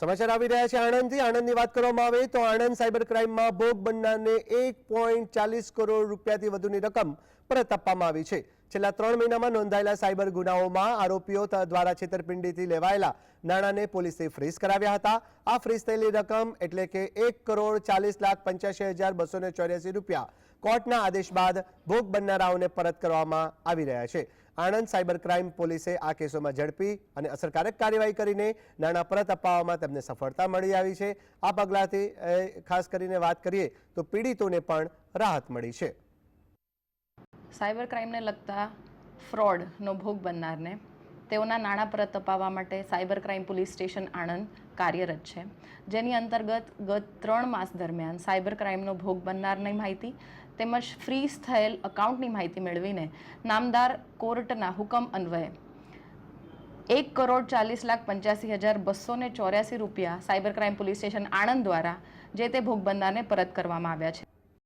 સમાચાર આવી રહ્યા છે આણંદથી. આણંદની વાત કરવામાં આવે તો આણંદ સાયબર ક્રાઇમમાં ભોગ બનનારને એક પોઈન્ટ ચાલીસ કરોડ રૂપિયાથી વધુની રકમ પરત આપવામાં આવી છે. છેલ્લા ત્રણ મહિનામાં નોંધાયેલા સાયબર ગુનાઓમાં આરોપીઓ દ્વારા છેતરપિંડીથી લેવાયેલા નાણાંને પોલીસે ફ્રીઝ કરાવ્યા હતા. આ ફ્રીઝ થયેલી રકમ એટલે કે એક કરોડ ચાલીસ લાખ પંચ્યાસી હજાર બસો ને ચોર્યાસી રૂપિયા કોર્ટના આદેશ બાદ ભોગ બનનારાઓને પરત કરવામાં આવી રહ્યા છે. આણંદ સાયબર ક્રાઇમ પોલીસે આ કેસોમાં ઝડપી અને અસરકારક કાર્યવાહી કરીને નાણાં પરત અપાવવામાં તેમને સફળતા મળી આવી છે. આ પગલાંથી ખાસ કરીને વાત કરીએ તો પીડિતોને પણ રાહત મળી છે. સાયબર ક્રાઇમને લગતા ફ્રોડનો ભોગ બનનારને તેઓના નાણાં પરત અપાવવા માટે cyber crime police station Anand કાર્યરત છે. જેની અંતર્ગત ગત ત્રણ માસ દરમિયાન સાયબર ક્રાઇમનો ભોગ બનનારની માહિતી તેમજ ફ્રીઝ થયેલ અકાઉન્ટની માહિતી મેળવીને નામદાર કોર્ટના હુકમ અન્વયે એક કરોડ ચાલીસ લાખ પંચ્યાસી હજાર બસો ચોર્યાસી રૂપિયા cyber crime police station Anand દ્વારા જે તે ભોગ બનનારને પરત કરવામાં આવ્યા છે.